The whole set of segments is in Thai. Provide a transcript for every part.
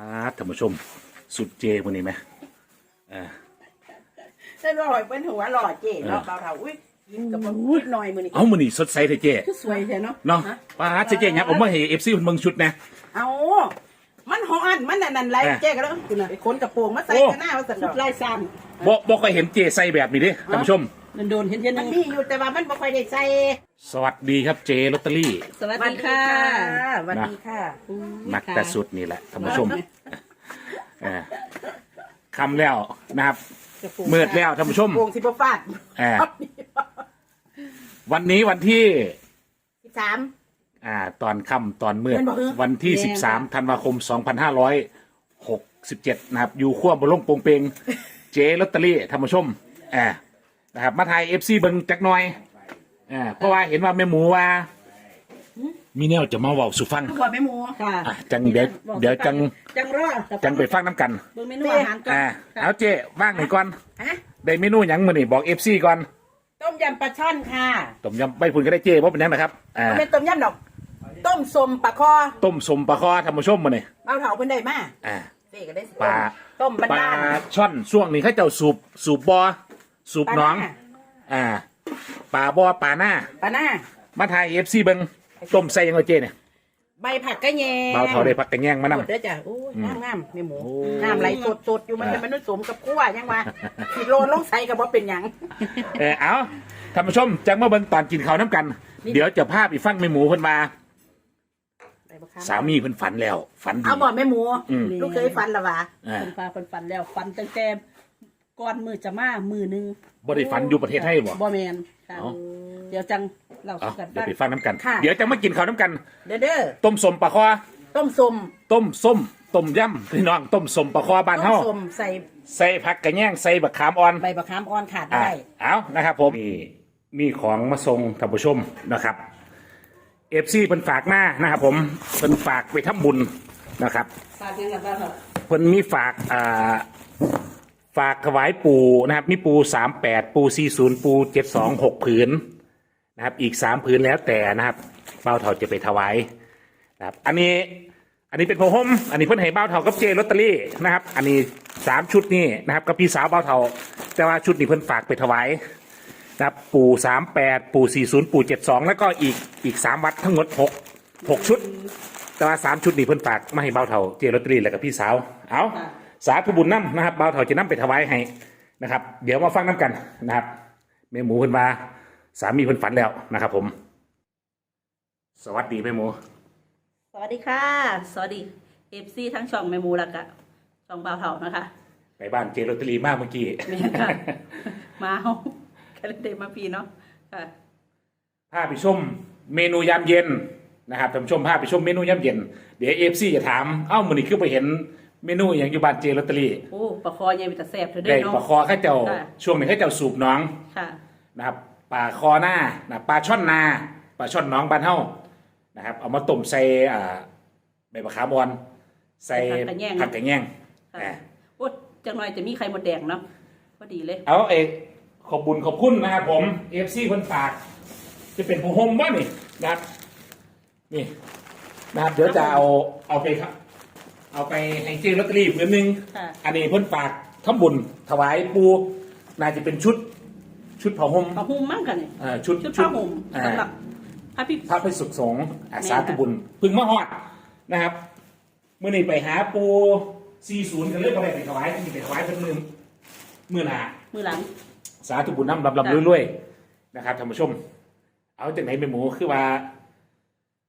อ่าท่านผู้ชม สุดเจวันนี้ไหมอ่าเส้นลอยเป็นหัวหล่อเจ๊เนาะเขาเท่าอุ้ยยิ้มกับมันพูดหน่อยมือนี่เอามือนี่สดใสเถอะเจคือสวยแท้เนาะเนาะป้าดเจ๊เจ๊ยับผมมาเห็นเอฟซีเมืองชุดนะ เอามันหอนมันนั่นนั่นไรเออเจ๊ก็แล้วคุณน่ะไปขนกระโปรงมาใส่โอ้ กันหน้าว่าสันดอกลายซ้ำบ่บ่เคยเห็นเจใส่แบบนี้เด้ท่านผู้ชมโดนๆเห็นเห็นมันมีอยู่แต่ว่ามันบ่ค่อยได้ใส่ สวัสดีครับเจลอตเตอรี่สวัสดีค่ะสวัสดีค่ะมักแต่สุดนี่แหละท่านผู้ชมเออคำแล้วนะครับมืดแล้วท่านผู้ชมโปรงสิบฟาดเออวันนี้วันที่สิบสามอ่า ตอนค่ำตอนมืดแม่นบ่เออวันที่แม่นค่ะ13ธันวาคม2567นะครับ อยู่ขั้วบนลงโปงเปงเจลอตเตอรี่ท่านผู้ชมอ่านะครับ มาไทยเอฟซีเบิงจักหน่อย อ่าเพราะว่าเห็นว่าแม่หมูว่า มีแนวจะมาเว้าสุฟังขวดแม่หมูค่ะอะจังเดี๋ยวเดี๋ยวจังจังรอจังไปฟังน้ำกัน เบิ่งเมนูอาหารก่อนอ่าเอาเจว่างหน่อยก่อน ฮะได้เมนูหยังมื้อนี่บอกเอฟซีก่อนต้มยำปลาช่อนค่ะต้มยำใบพุ่นก็ได้เจว่าเป็นหยังนะครับอ่ามันเป็นต้มยำดอก ต้มสมปลาคอต้มสมปลาคอท่านผู้ชมมื้อนี่เบาเถาเพิ่นได้มาอ่าเจ๊ก็ได้สิปลา ต้มปลาบ้านช่อนช่วงนี้เขาเจ้าสูบสูบบอสูบๆหน้องอ่า ปลาบอปลาหน้าปลาหน้ามาไทยเอฟซีเบิงต้มใส่ยังไงเจเนี่ยใบผักกระแยงเบาเท่าได้พักกันแย่งมาหมดนำเด้อจ้ะโอ้ยงามงามๆแม่หมูโอ้น้ำไหลสดสดๆอยู่มันจะมันสมกับกั้วยังว่าสิโลนลงใส่กับว่าเป็นหยัง เออเอาท่านผู้ชมจังมาเบิ่งตอนกินข้าวน้ำกันเดี๋ยวจะพาไปฟังแม่หมูเพิ่นมาสามีเพิ่นฝันแล้ว ฝันดี เอาบ่แม่หมูอืม ลูกเคยฟันละวะอ่าเป็นฟ้าเป็นฟันแล้วฟันตั้งแต่ ก่อนมือจะมามือหนึงบ่ได้ฝันอยู่ประเทศไทยบ่ บ่แมนค่ะเอ้าเดี๋ยวจังเราเอาสู่กันเดี๋ยวบ้างไปฟังน้ำกัน ค่ะ เดี๋ยวจะมากินข้าวน้ำกัน เด้อเด้อต้มสมปลาคอต้มสมต้มส้ม ต้มยำพี่น้องต้มสมปลาคอบ้านต้เฮามสมใส่ใส่ผักกระแยงใส่บักขามอ่อน ใบมะขามอ่อนขาดอะได้ เอานะครับผมมีมีของมาส่งท่านผู้ชมนะครับเอฟซีเพิ่นฝากมานะครับผมเพิ่นฝากไปทำบุญนะครับ ฝากยังกับบ้านเราเพิ่นมีฝากอ่า ฝากถวายปูนะครับ มีปูสามแปดปูสี่ศูนย์ปูเจ็ดสองหกผืนนะครับ อีกสามผืนแล้วแต่นะครับเบ้าเถาจะไปถวายนะครับ อันนี้อันนี้เป็นโพห่มอันนี้เพิ่นให้เบ้าเถากับเจลอตเตอรี่นะครับ อันนี้สามชุดนี่นะครับกับพี่สาวเบ้าเถาแต่ว่าชุดนี้เพิ่นฝากไปถวายนะครับปูสามแปดปูสี่ศูนย์ปูเจ็ดสองแล้วก็อีกอีกสามวัดทั้งหมดหกหกชุด แต่ว่าสามชุดนี้เพิ่นฝากมาให้เบาเถาเจรตรีแล้วกับพี่สาวเอา สาธุบุญน้ำนะครับเบาเถาจะน้ำไปถวายให้นะครับ เดี๋ยวมาฟังน้ำกันนะครับแม่หมูเพิ่นมาสามีเพิ่นฝันแล้วนะครับผม สวัสดีแม่หมู สวัสดีค่ะ สวัสดีเอฟซีทั้งช่องแมหมูแล้วก็ช่องบ่าวเฒ่านะคะไปบ้านเจรตรีมากเมื่อกี้ แม่ค่ะ มาเฮาก็เลยได้มาพี่เนาะค่ะ พาไปชมเมนูยามเย็นนะครับท่านผู้ชมพาไปชมเมนูยามเย็น เดี๋ยวเอฟซีจะถาม เอ้ามันนี่คือไปเห็น เมนูอย่างอยู่บ้านเจลอตเตอรี่โอ้ปลาคอใหญ่เป็นตาแซ่บเธอได้ได้เนาะ ปลาคอข้าเจ้าค่ะ ช่วงนี้ข้าเจ้าสูบน้องค่ะ นะครับปลาคอหน้านะปลาช่อนนาปลาช่อนน้องบ้านเฮานะครับ เอามาต้มใส่อ่าใบมะขามอ่อนใส่ผักกระแยง ผักกระแยงค่ะ อ่า โอ้จังหน่อยจะมีไข่มดแดงเนาะพอดีเลย เอาเอกขอบบุญขอบคุณนะครับผมเอฟซีคนฝาก จะเป็นผู้ห่มบ้างนี่นะครับนี่นะครับเดี๋ยวจะเอาเอาไปครับ เอาไปให้เจลอตเตอรี่เพื่อนหนึ่งค่ะ อันนี้เพิ่นฝากทำบุญถวายปูน่าจะเป็นชุด ชุดผ้าห่มผ้าห่มมั่งกันเนี่ยเอ่อชุดชุดผ้าห่มอ่า สำหรับพระพิพระพิสุขสงฆ์อาแม่สาธุบุญพึ่งมาฮอดนะครับเมื่อนี้ไปหาปู40กันเลยบ่ได้ไปถวายที่ไปถวายเพิ่นมือมื้อหน้ามือหลัง สาธุบุญนำลำลำค่ะรวยๆนะครับท่านผู้ชม เอาจากไหนไปหมูคือว่า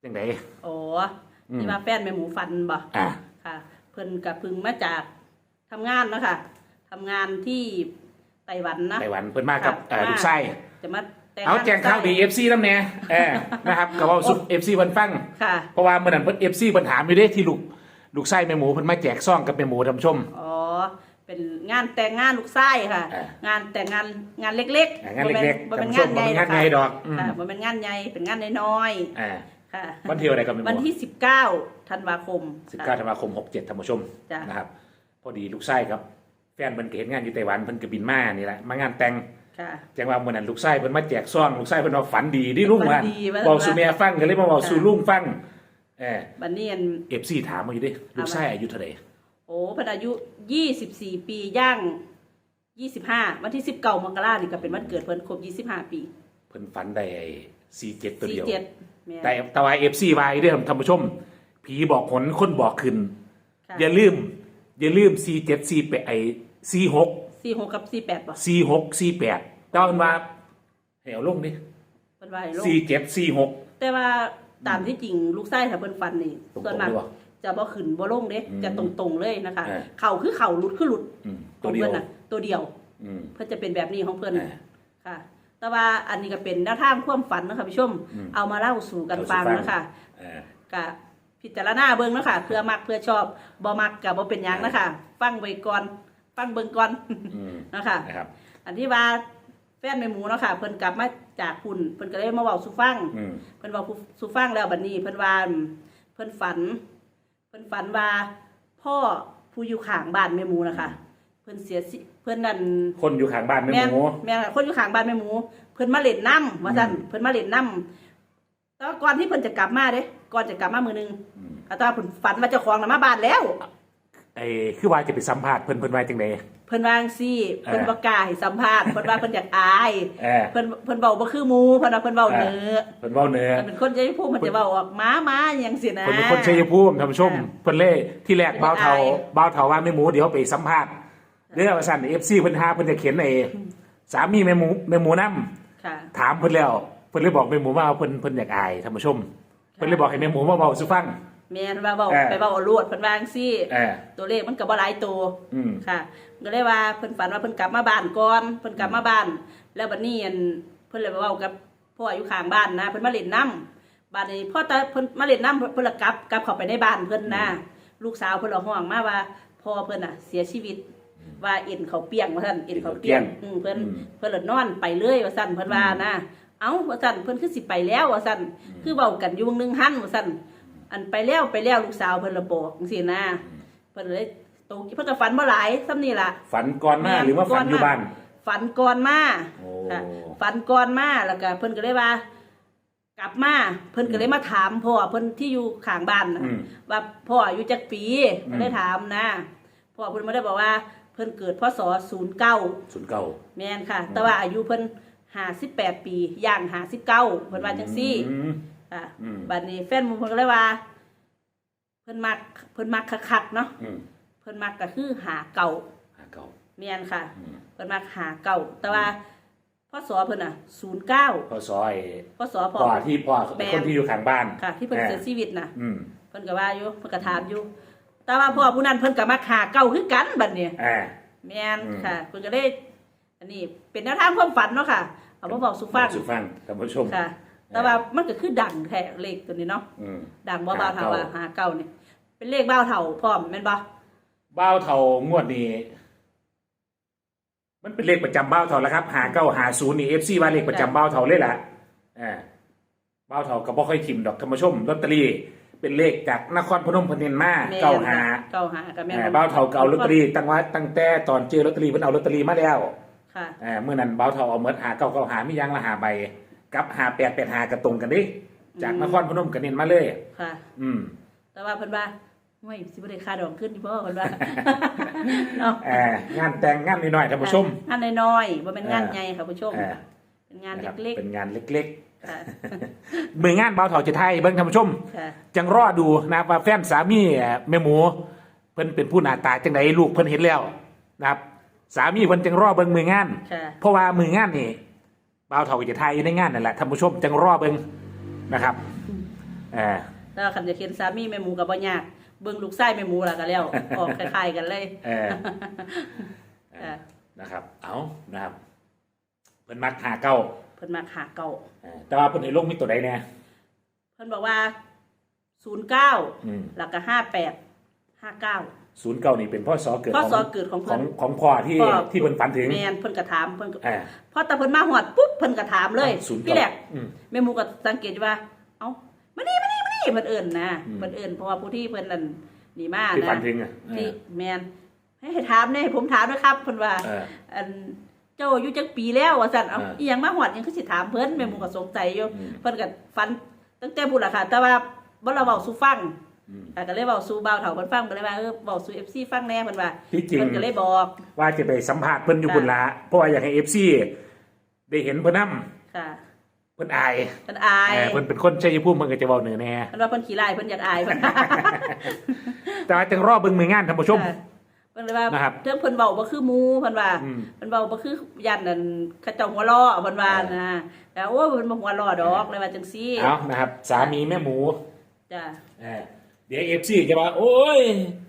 จากไหน โอ้อืม ที่มาแฟนแม่หมูฟันบ่ อ่า ค่ะ เพิ่นกับพึ่งมาจากทำงานเนาะคะทำงานที่ไต้หวันนะ ไต้หวันเพิ่นมากับค่ะเอ่อลูกไส้จะมาแต่งเอางนแจ้งข่าวดี FC นำแน่เออนะครับก็เว้าสุด FC เพิ่นฟัง ค่ะเพราะว่าเมื่อนั้นเพิ่น FC เพิ่นถามอยู่เด้ที่ลูกลูกไส้แม่หมูเพิ่นมาแจกซ่องกับแม่หมูท่านผู้ชม อ๋อเป็นงานแต่งงานลูกไส้ค่ะ อ่างานแต่งงานงานเล็กอ่างานเล็กๆบ่เป็นท่านผู้ชงามนใหญ่บ่เป็นงานใหญ่ดอกอืม ค่ะบ่เป็นงานใหญ่เป็นงานน้อยอ่าๆค่ะ วันที่อะไรกันแม่หมูวันที่สิบเก้า ธันวาคม19ธันวาคม 67ท่านผู้ชมจ้ะ นะครับ พอดีลูกไส้ครับ แฟนเพิ่นก็เห็นงานอยู่ไต้หวันเพิ่นก็บินมานี่แหละมางานแต่งค่ะ จังว่าเมื่อนั้นลูกไส้เพิ่นมาแจกซ่องลูกไส้เพิ่นว่าฝันดีที่ลุงว่าฝันดีว่าบอกสู่แม่ฟังก็เลยมาบอกสู่ลุงฟังเออ บันนี้อันเอฟซีถามมาอยู่ดิลูกไส้อายุเท่าไหร่โอ้เพิ่นอายุยี่สิบสี่ปีย่างยี่สิบห้าวันที่สิบเก้ามกรานี่ก็เป็นวันเกิดเพิ่นครบยี่สิบห้าปีเพิ่นฝันได้สี่เจ็ดตัวสี่เดียวเจ็ดแม่นแต่แต่ว่าเอฟซีไว้เด้อท่านผู้ชม ผีบอกขนคนบอกขึ้น ค่ะอย่าลืม อย่าลืมสี่เจ็ดสี่แปดไอสี่หกสี่หกกับสี่แปดป่ะสี่หกสี่แปดเจ้าอันว่าให้เอาลงดิเพิ่นว่าให้ลงสี่เจ็ดสี่หกแต่ว่าตามที่จริงลูกไส้ถ้าเพิ่นฟันนี่ตรงๆส่วนมากหรือเปล่าจะบ่ขึ้นบ่ลงเด้อืมจะตรงๆเลยนะคะ อ่า เข่าคือเข่าหลุดคือหลุดอืมขตัอวงเดียเพิ่วนน่ะ ตัวเดียว อืม เพิ่นจะเป็นแบบนี้ของเพิ่นอ่าค่ะ แต่ว่าอันนี้ก็เป็นแนวทางความฝันนะคะผู้ชม อืมเอามาเล่าสู่กันฟังเล่าสู่ฟัง นะคะอ่าก็ พิจารณาเบิ่งนะคะเพื่อมักเพื่อชอบบ่มักก็บ่เป็นหยังนะคะฟังไว้ก่อนฟังเบิ่งก่อนอืมนะคะนะครับ อันที่ว่าแฟนแม่หมูเนาะค่ะเพิ่นกลับมาจากคุณเพิ่นก็เลยมาเว้าสู่ฟัง อืม เพิ่นเว้าสู่ฟังแล้วบัดนี้ เพิ่นว่าเพิ่นฝัน เพิ่นฝันว่าพ่อผู้อยู่ข้างบ้านแม่หมูนะคะเพิ่นเสียชีเพิ่นนั่น คนอยู่ข้างบ้านแม่แม่นหมู แม่นค่ะคนอยู่ข้างบ้านแม่หมู เพิ่นมาเล่นน้ำว่าซั่นอืม เพิ่นมาเล่นน้ำแต่ว่าก่อนที่เพิ่นจะกลับมาเด้ ก่อนจะกลับมามื้อนึงอืมก็ตว่าเพิ่นฝันว่าเจ้าของน่ะมาบ้านแล้ว ไอ้คือว่าจะไปสัมภาษณ์เพิ่นเพิ่นว่าจังได เพิ่นว่าจังซี่เพิ่นบ่กล้าให้สัมภาษณ์เพิ่นว่าเพิ่นอยากอาย เออ เพิ่นเพิ่นเว้าบ่คือหมู่เพิ่นว่าเพิ่นเว้าเหนือเพิ่นเว้าเนื้อ เพิ่นเป็นคนใจพูดมันจะเว้าออกม้าม้าอหยังสินะเพิ่นเป็นคนชัยภูมิท่านผู้ชมอ่าเพิ่นเล่ที่แรกเพิ่นบ่าวเฒ่าอาย บ่าวเฒ่าว่าแม่หมูเดี๋ยวไปสัมภาษณ์เรื่องว่าซั่น FC เพิ่นหาเพิ่นจะเขียนไอ้สามีแม่หมูแม่หมูนํค่ะ ถามเพิ่นแล้วเพิ่นเลยบอกแม่หมูว่าเพิ่นเพิ่นอยากอายท่านผู้ชมเพิ่นเลยบอกให้แม่หมูมาเว้าสู่ฟัง แม่นว่าเว้าเออ ไปเว้าเอารวดเพิ่นว่าจังซี่ เออตัวเลขมันก็บ่หลายตัว อืม ค่ะก็เลยว่าเพิ่นฝันว่าเพิ่นกลับมาบ้านก่อนเพิ่นกลับมาบ้าน แล้วบัดนี้อันเพิ่นเลยไปเว้ากับพ่ออยู่ข้างบ้านนะเพิ่นมาเล่นน้ำบ้านนี้พ่อตาเพิ่นมาเล่นน้ำเพิ่นละกลับกลับเข้าไปในบ้านเพิ่นนะลูกสาวเพิ่นละห้องมาว่าพ่อเพิ่นน่ะเสียชีวิต ว่าเอ็นเขาเปียงว่าซั่นเอ็นเขาเปียงอืมเพิ่นอืม เพิ่นละนอนไปเลยว่าซั่นเพิ่นว่านะ เอ้าว่าซั่นเพิ่นคือสิไปแล้วว่าซั่นคือเว้ากันอยู่วงหนึงหันว่าซั่นอันไปแล้วไปแล้วลูกสาวเพิ่นละบอกจังซี่นะเพิ่นเลยตกเพิ่นก็ฝันบ่หลายซ้ำนี่ล่ะฝันก่อนหน้าหรือว่าฝันอยู่บ้านฝันก่อนมาโอ้ค่ะฝันก่อนมาแล้วก็เพิ่นก็เลยว่า กลับมาเพิ่นก็เลยมาถามพ่อเพิ่นที่อยู่ข้างบ้านนะอืมว่าพ่ออายุจักปีอืมก็ได้ถามนะพ่อเพิ่นไม่ได้บอกว่าเพิ่นเกิดพศศูนย์เก้าศูนย์เก้าแม่นค่ะ แต่ว่าอายุเพิ่น ห้าสิบแปดปีย่างห้าสิบเก้าเพิ่นว่าจังซี่อืมค่ะอืม บัดนี้แฟนหมูเพิ่นก็เลยว่า เพิ่นมักเพิ่นมักคักๆเนาะอืมเพิ่นมักก็คือหาเก่าหาเก้าแม่นค่ะ อืมเพิ่นมาหาเก่าแต่ว่าพ่อสอเพิ่นอะศูนย์เก้าพอซอยพ่อสอพอพ่อที่พ่อแม่คนที่อยู่ข้างบ้านค่ะ ที่เพิ่นเสียชีวิตน่ะ อืมเพิ่นก็ว่าอยู่เพิ่นก็ถามอยู่ แต่ว่าพ่อผู้นั้นเพิ่นก็มาหาเก่าคือกันบัดนี้อ่า แม่นอืมค่ะเพิ่นก็ได้ อันนี้เป็นแนวทางความฝันเนาะค่ะ เอามาบอกสู่ฟังสุฟังท่านผู้ชมค่ะ แต่ว่ามันก็คือดังแท้เลขตัวนี้เนาะอืมดังบ่บ่าวเท่าหาเก่าว่าหาเก่านี่เป็นเลขบ่าวเท่าพร้อมแม่นบ่บ้าวเท่างวดนี้ มันเป็นเลขประจำบ้าวเท่าแล้วครับหาเก้าหาศูนย์นี่เอฟซีว่าเลขประจำบ้าวเท่าเลยล่ะอ่าบ้าวเท่าก็บ่ค่อยทิมดอกท่านผู้ชมลอตเตอรี่เป็นเลขจากนครพนมพนมมาแม่นเก้าหาเก้าหากับแม่นอ่าบ้าวเท่าก็เอาลอตเตอรี่ตั้งไว้ตั้งแต่ตอนเจอลอตเตอรี่เพิ่นเอาลอตเตอรี่มาแล้ว ค่ะ อ่าเมื่อนั้นบ้าวเท่าเอาเมิดหาเก้าเก้าหามียังละหาใบกับหาแปดแปดหากระตรงกันดิจากอืมนครพนมกันเน้นมาเลย ค่ะ อืม แต่ว่าเพิ่นว่าไม่สิบ่ได้ค่าดอกขึ้นที่พ่อเพิ่นว่าเนาะอ่างานแต่งงานนิดหน่อยท่านผู้ชม งานน้อยๆบ่เป็นงานอ่าใหญ่ค่ะผู้ชมอ่าเป็นงานนะครับเล็กเป็นงานเล็กๆค่ะๆมืองานเบาเถาจะไทยเบิ้งท่านผู้ชม ค่ะ จังรอดูนะครับว่าแฟนสามีแม่หมู เพิ่นเป็นผู้หน้าตาจังไดลูกเพิ่นเห็นแล้วนะครับ สามีเพิ่นจังรอเบิ้งมืองาน ค่ะเพราะว่ามืองานนี่เบาเถาจะไทยอยู่ในงานนั่นแหละท่านผู้ชมจังรอเบิ้งนะครับเอ่าแล้วคันจะเขียนสามีแม่หมูก็บ่ยาก เบิ่งลูกชายแม่หมูล่ะก็แล้ว ออกคล้ายๆกันเลยเออค่ะนะครับ เอานะครับเพิ่นมักหาเก้าเพิ่นมาหาเก่าเออแต่ว่าเพิ่นในลงมีตัวใดแน่เพิ่นบอกว่า 09 อืม แล้วก็58 59 ศูนย์เก้านี่เป็นพ่อสอเกิดพ่อสอของเกิดของขเพิ่องนของพ่อที่พ่อ ที่เพิ่นฝันถึง แม่นเพิ่นก็ถามเพิ่นก็อ่า พอแต่เพิ่นมาฮอดปุ๊บเพิ่นก็ถามเลยศูนย์พี่แรกอืม แม่หมูก็สังเกตอยู่ว่า เอ้ามานี่มานี่มานี่เพิ่นเอิ้นนะอืม เพิ่นเอิ้นเพราะว่าผู้ที่เพิ่นนั่นนี่มาที่ฝันนะถึงอะที่แม่นให้ให้ถามแน่ให้ผมถามด้วยครับเพิ่นว่า เออ อันเจ้าอายุจักปีแล้วว่าซั่นเอาอ่าอีหยังมาฮอดหยังคือสิถามเพิ่นแม่หมูก็สงสัยอยู่อืม เพิ่นก็ฝันตั้งแต่บุญล่ะค่ะ แต่ว่าบ่เราเว้าสู่ฟัง อะก็เลยบอกสู่เบาเถาเพิ่นฟังก็เลยว่าเออบอกสู่ FC ฟังแน่เพิ่นว่าที่จริง เพิ่นก็เลยบอกว่าจะไปสัมผัสเพิ่นอยู่บุญละเพราะว่าอยากให้เอฟซีได้เห็นเพิ่นนํค่ะเพิ่นอายเพิ่นอายเออเพิ่นเป็นคนชัยภูมิเพิ่นก็จะเว้าเหนือแน่เพิ่นว่าเพิ่นขี้ลายเพิ่นอยากอายเพิ่นแต่ว่าจังรอเบิ่งมืองานท่านผู้ชม ค่ะเพิ่นเลยว่านะครับเรื่องเพิ่นเว้าบ่คือหมู่เพิ่นว่าอืม เพิ่นเว้าบ่คือยันนั่นเขาเจ้าหัวล้อเพิ่นว่านะแต่โอ้ยเพิ่นบ่หัวล้อดอกเลยว่าจังซี่เอานะครับ สามีแม่หมูจ้ะ เออ เดี๋ยวเอฟซีจะว่า โอ้ย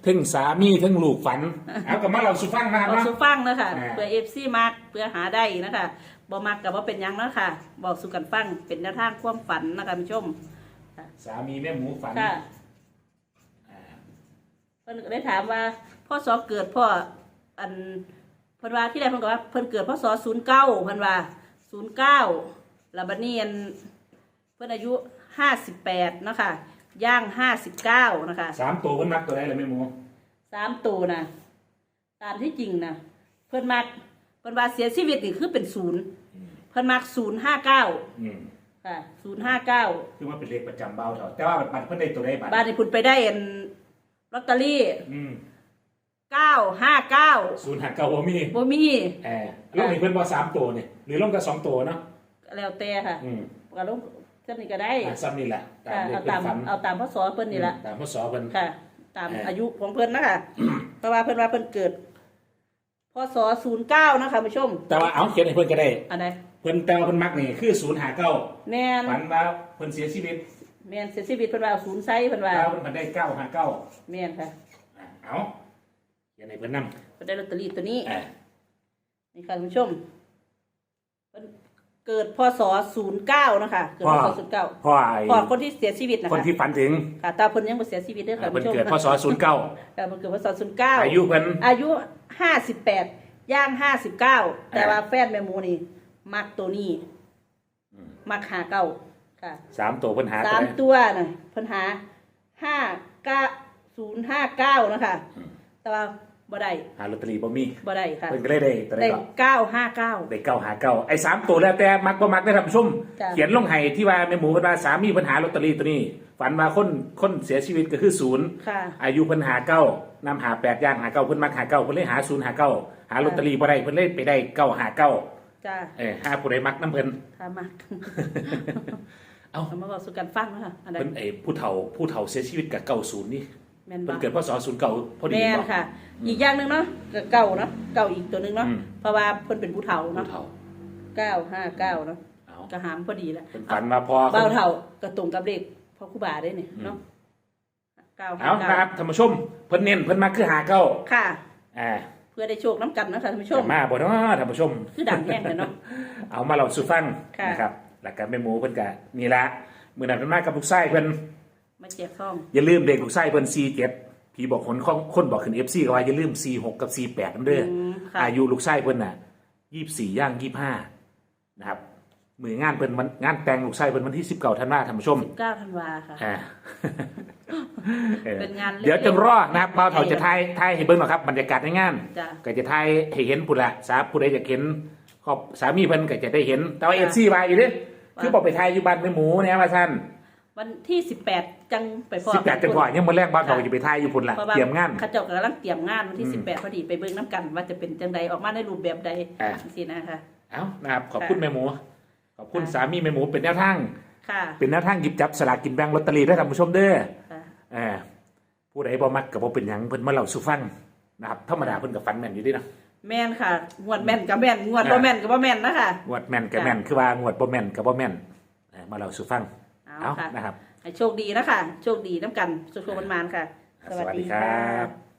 ถึงสามีถึงลูกฝันเอากลับมาเราสุฟังนะครับบอกเนาะสู่ฟังนะคะอ่า เพื่อ FC มักเพื่อหาได้นะคะบ่มักก็บ่เป็นหยังเนาะค่ะ บอกสู่กันฟังเป็นแนวทางความฝันนะคะผู้ชมสามีแม่หมูฝันค่ะเพิ่นก็ได้ถามว่าพ่อสอเกิดพ่ออันเพิ่นว่าที่แรกเพิ่นก็ว่าเพิ่นเกิดพ่อสอศูนย์เก้าเพิ่นว่าศูนย์เก้าแล้วบัดนี้อันเพิ่นอายุห้าสิบแปดเนาะค่ะ ย่างห้าสิบเก้านะคะสามตัวเพิ่นมักตัวได้เลยแม่หมูสามตัวนะตามที่จริงนะเพิ่นมักเพิ่นว่าเสียชีวิตนี่คือเป็นศูนย์เพิ่นมักศูนย์ห้าเก้าอืมค่ะศูนย์ห้าเก้าคือว่าเป็นเลขประจำเบาเถอะแต่ว่าบัตรเพิ่นได้ตัวได้บัตรบ้านนี้คุณไปได้อันลอตเตอรี่อืมเก้าห้าเก้าศูนย์หักเก้าบ่มีบ่มีเออลงนี่เพิ่นบ่สามตัวนี่หรือลงกับสองตัวเนาะแล้วแต่ค่ะอืมก็ลง เท่านี้ก็ได้อะซ้ำนี่แหละตามค่ะเลขเอาเพิ่ตามนฝันเอาตามพ่อสอเพิ่นนี่ละตามพ่อสอเพิ่น ค่ะ ตามเอ่ออ อายุของเพิ่นนะคะเพราะว่าเพิ่นว่าเพิ่นเกิดพศศูนย์เก้านะคะผู้ชมแต่ว่าเอาเขียนให้เพิ่นก็ได้ อันไหนเพิ่นแต่ว่าเพิ่นมักนี่คือศูนย์หาเก้าแม่นฝันว่าเพิ่นเสียชีวิตแม่นเสียชีวิตเพิ่นว่าเอาศูนย์ไซเพิ่นว่าแล้วเพิ่นได้เก้าหาเก้าแม่นค่ะอะเอาเขียนให้เพิ่นนำเพิ่นได้ลอตเตอรี่ตัวนี้ อ่านี่ค่ะคุณผู้ชมเพิ่น เกิดพศศูนย์เก้านะคะเกิดพศศูนย์เก้าพ่อไอ้พอคนที่เสียชีวิตนะคนคะที่ฝันถึงค่ะตาเพิ่นยังบ่เสียชีวิตเด้อค่ะเพิ่นคุณผู้ชมเกิดพศศูนย์เก้าค่ะเพิ่นเกิดพศศูนย์เก้าอายุเพิ่นอายุห้าสิบแปดย่างห้าสิบเก้าแต่อ่าว่าแฟนแม่หมูนี่มักตัวนี้มักหาเก้าค่ะสามตัวเพิ่นหาสามตัวตัวน่ะเพิ่นหาห้าเก้าศูนย์ห้าเก้านะคะแต่ว่า บ่ได้หาลอตเตอรี่บ่มีบ่ได้ค่ะเพิ่นก็เลยได้ตัวได้ได้ก็เก้าห้าเก้า ได้เก้าหาเก้าไอ้สามตัวแล้วแต่มักบ่มักได้อท่านผู้ชม จ้ะ เขียนลงให้ที่ว่าแม่หมูเพิ่นว่าสามีเพิ่นหาลอตเตอรี่ตัวนี้ ฝันว่าคนคนเสียชีวิตก็คือศูนย์ ค่ะ อายุเพิ่นหาเก้านำหาแปดย่างหาเก้าเพิ่นมักหาเก้าเพิ่นเลยหาศูนย์หาเก้าหาลอตเตอรี่บ่ได้เพิ่นเลยไปได้เก้าหาเก้าจ้าเออหาผู้ใดมักน้ำเพิ่นถ้ามักเอ้า เอามาบอกสู่กันฟังนะคะอันใดเพิ่นไอ้ผู้เฒ่าผู้เฒ่าเสียชีวิตกับเก้าศูนย์นี่ แม่นเพิ่บ่นเกิดพศศูนย์เก้าพอดีแม่นบ่ ค่ะอีกอย่างหนึ่งเนาะก็เก่าเนาะเก่าอีกตัวหนึ่งเนาะอืม เพราะว่าเพิ่นเป็นผู้เฒ่าผู้เนาะเฒ่าเก้าห้าเก้าเนาะเอาก็หามพอดีแล้วเพิ่นฝันว่าพอเบาเฒ่าก็ตรงกับเลขพ่อครูบาได้เนี่ยเนาะเก้าห้าเอานะคเก้ารับท่านผู้ชมเพิ่นเน้นเพิ่นมักคือหาเก้าค่ะ อ่าเพื่อได้โชคน้ำกันนะคะท่านผู้ชม จะมาบ่เนาะท่านผู้ชม คือดังแห้งเลยเนาะ เอามาเราสู่ฟังค่ะ นะครับ แล้วก็แม่หมูเพิ่นก็นี่ละมื้อนั้นเพิ่นมากับลูกชายเพิ่น มาแจกซองอย่าลืมเด็กลูกชายเพิ่น47พี่บอกคนคนคนบอกขึ้น FC ก็ว่าอย่าลืม46กับ48นำเด้ออมค่ะอายุลูกชายเพิ่นน่ะ24ย่าง25นะครับมืองานเพิ่นวันงานแต่งลูกชายเพิ่นวันที่19ธันวาคมท่านผู้ชมเก้าธันวาค่ะ อ่าออเป็นงานเล็กๆ เดี๋ยวจะรอนะครับเบาเถาจะทายทายให้เบิ่งหรอกครับบรรยากาศในงาน จ้ะ ก็จะทายให้เห็นพุ่นละสาผู้ใดอยากเห็นครอบสามีเพิ่นก็จะได้เห็น แต่ว่าเอจ้ะฟซีมาอยู่เด้ว่าคือบอกไปทายอยู่บ้านแม่หมูเนี่ยว่าท่าน วันที่สิบแปดจังไปพอสิบแปดจังหวะยังมาแรกบ้านเราค่ะจะไปทายอยู่พุ่นละเพราะว่าเตรียมงานเข้าเจ้ากำลังเตรียมงานวันที่อืมสิบแปดพอดีไปเบิ่งน้ำกันว่าจะเป็นจังใดออกมาในรูปแบบใดอ่าสินะคะเอ้านะครับขอบคุณค่ะแม่หมู ขอบคุณค่ะสามีแม่หมูเป็นแนวทางค่ะเป็นแนวทางหยิบจับสลากกินแบ่งลอตเตอรี่ได้ท่านผู้ชมเด้อค่ะเออผู้ใดบ่มักก็บ่เป็นหยังเพิ่นมาเล่าสู่ฟังนะครับธรรมดาเพิ่นก็ฝันแม่นอยู่เดิเนาะแม่นค่ะงวดแม่นกับแม่นงวดอ่าบ่แม่นกับบ่แม่นนะคะงวดแม่นก็แม่นคือว่างวดบ่แม่นก็บ่แม่นเออมาเล่าสู่ฟังเอา เอาค่ะนะครับให้โชคดีนะคะโชคดีน้ำกันโชคโชคมันมานๆค่ะ สวัสดีครับ